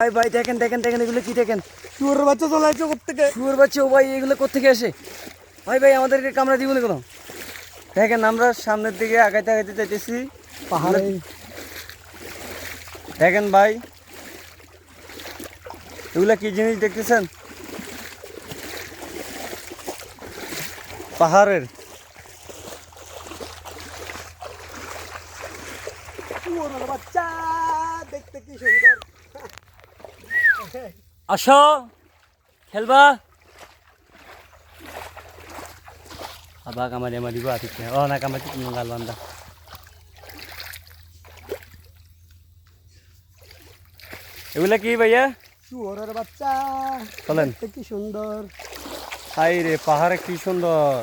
ভাই ভাই দেখেন দেখেন দেখেন এগুলো কি দেখেন? শুয়োরের বাচ্চা চলে আসছে কোথেকে শুয়োর বাচ্চা ও ভাই এগুলো কোথেকে আসে? ভাই ভাই আমাদেরকে কামড়া দিব না কোনো? দেখেন আমরা সামনের দিকে আগাইতে আগাইতে পাহাড়ে। দেখেন ভাই এগুলা কি জিনিস দেখতেছেন? পাহাড়ের। বাচ্চা দেখতে কি সুন্দর। আসো খেলবা। আবা কামারি মারিব আতিকে ও না কামারি তুমি গাল বান্ধা। এগুলা কি ভাইয়া? শুয়োরের বাচ্চা। চলেন দেখতে কি সুন্দর। হাই রে পাহাড়ে কি সুন্দর।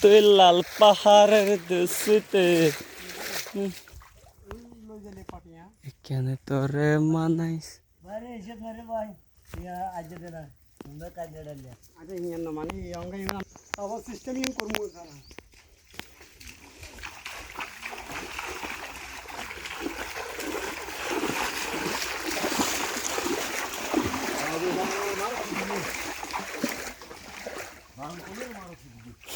তুই লাল পাহাড়ের দোষতে এখানে তোরে মানাইস। আচ্ছা এসে ধরে ভাই। ইয়া আজ দে না সুন্দর কাজ দে ডালিয়া আচ্ছা ইয়া না মানে এই অঙ্গ ইয়া আবার সিস্টেম ইন করমু সারা বাগান ধরে গাইলে বাগান ধরে না হবে যাইয়ে তাই না জ্বালান আর কেন কোনো হলে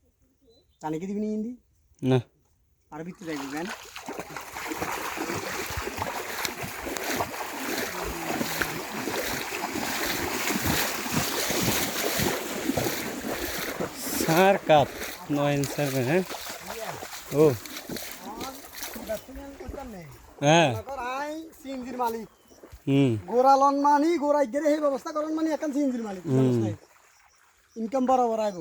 টানে কি দিবি নি হিন্দি না আর ভিতরে যাইবি কেন সার কাপ নয় ইঞ্চার হ্যাঁ ও হ্যাঁ আই সিএনজির মালিক হুম গোড়ালন মানি গোড়াই গেলে সেই ব্যবস্থা করেন মানে এখন সিএনজির মালিক ইনকাম বরাবর আইব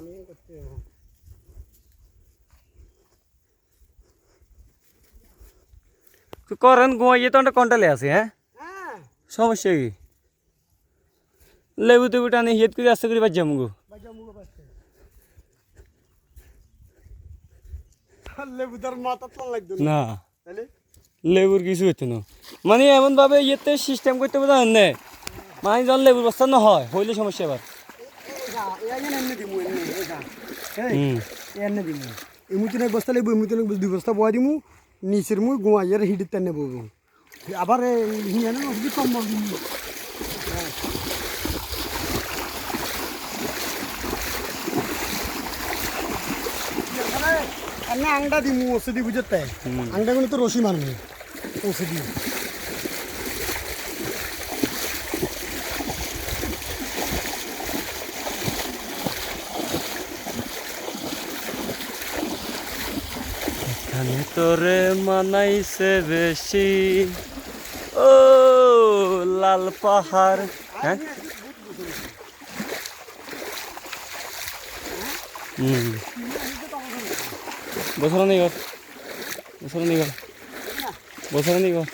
কামিং করতে করেন ঘুমাইয়ে তো একটা কন্টালে আছে হ্যাঁ হ্যাঁ সমস্যা কি লেবু টেবু টানি হিয়েত করে আস্তে করে বাজ্যা মুগো বাজা মুগো পাচ্ছে লেবু তার মাথা তো লাগতো না লেবুর কিছু হইতো না মানে এমনভাবে ইয়েতে সিস্টেম করতে হবে জানেন না মানে যখন লেবুর বস্তা না হয় হইলে সমস্যা এবার এনে দিমু। বস্তা লেবু এমুতিনে দুই বস্তা বয়া দিমু নিচের মুই গোয়াইয়ের হিডির তেনে বলব আবার হিয়ানে সম্ভব দিমু। আংটা দিমু ওষুধি বুঝতে। আংটা গুলো তো রশি মারমু ওষুধি এখানে তোরে মানাইছে বেশি। ও, লাল পাহাড়। হ্যাঁ? বছর নেই ঘর বছর নেই ঘর বছর নেই ঘর